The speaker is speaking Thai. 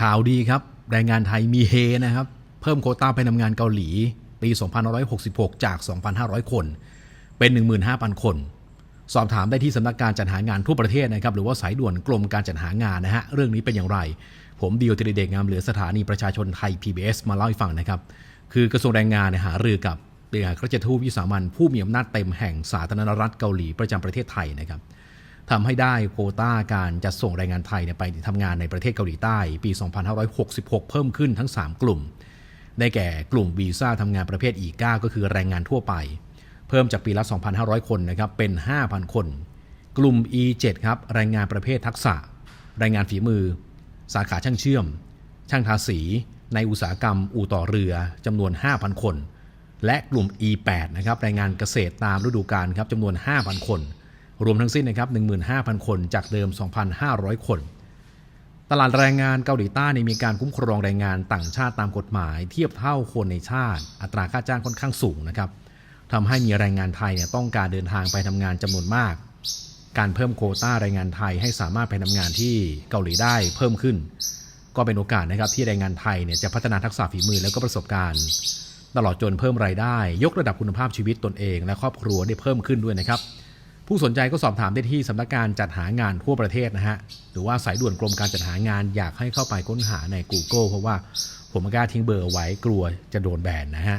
ข่าวดีครับ แรงงานไทยมีเฮนะครับ เพิ่มโคต้าไปทำงานเกาหลี ปี 2566 จาก 2,500 คน เป็น 15,000 คน สอบถามได้ที่สำนักการจัดหางานทั่วประเทศนะครับ หรือว่าสายด่วนกรมการจัดหางานนะฮะ เรื่องนี้เป็นอย่างไร ผมดิวตรีเดกงามเหลือสถานีประชาชนไทย PBS มาเล่าให้ฟังนะครับ คือกระทรวงแรงงานหารือกับเอกอัครราชทูตวิสามันผู้มีอำนาจเต็มแห่งสาธารณรัฐเกาหลีประจำประเทศไทยนะครับ ทำให้ได้โควต้าการจัดส่งแรงงานไทยไปทำงานในประเทศเกาหลีใต้ ปี 2566 เพิ่มขึ้นทั้ง 3 กลุ่ม ได้แก่กลุ่มวีซ่าทำงานประเภท E9 ก็คือแรงงานทั่วไป เพิ่มจากปีละ 2,500 คนนะครับเป็น 5,000 คน กลุ่ม E7 ครับแรงงานประเภททักษะ แรงงานฝีมือ สาขาช่างเชื่อม ช่างทาสี ในอุตสาหกรรม อู่ต่อเรือจำนวน 5,000 คน และกลุ่ม E8 นะครับแรงงานเกษตรตามฤดูกาลครับจำนวน 5,000 คน รวมทั้งสิ้นนะครับ15,000 คนจากเดิม 2,500 คน ตลาดแรงงานเกาหลีใต้เนี่ยมีการคุ้มครองแรงงานต่างชาติตามกฎหมาย เทียบเท่าคนในชาติ อัตราค่าจ้างค่อนข้างสูงนะครับทำให้มีแรงงานไทยเนี่ยต้องการเดินทางไปทำงานจำนวนมาก การเพิ่มโคต้าแรงงานไทยให้สามารถไปทำงานที่เกาหลีได้เพิ่มขึ้น ก็เป็นโอกาสนะครับที่แรงงานไทยเนี่ยจะพัฒนาทักษะฝีมือแล้วก็ประสบการณ์ตลอดจนเพิ่มรายได้ ยกระดับคุณภาพชีวิตตนเอง และครอบครัวได้เพิ่มขึ้นด้วยนะครับ ผู้สนใจก็สอบถามได้ที่สำนักงานจัดหางานทั่วประเทศนะฮะ หรือว่าสายด่วนกรมการจัดหางานอยากให้เข้าไปค้นหาใน Google เพราะว่าผมไม่กล้าทิ้งเบอร์ไว้กลัวจะโดนแบนนะฮะ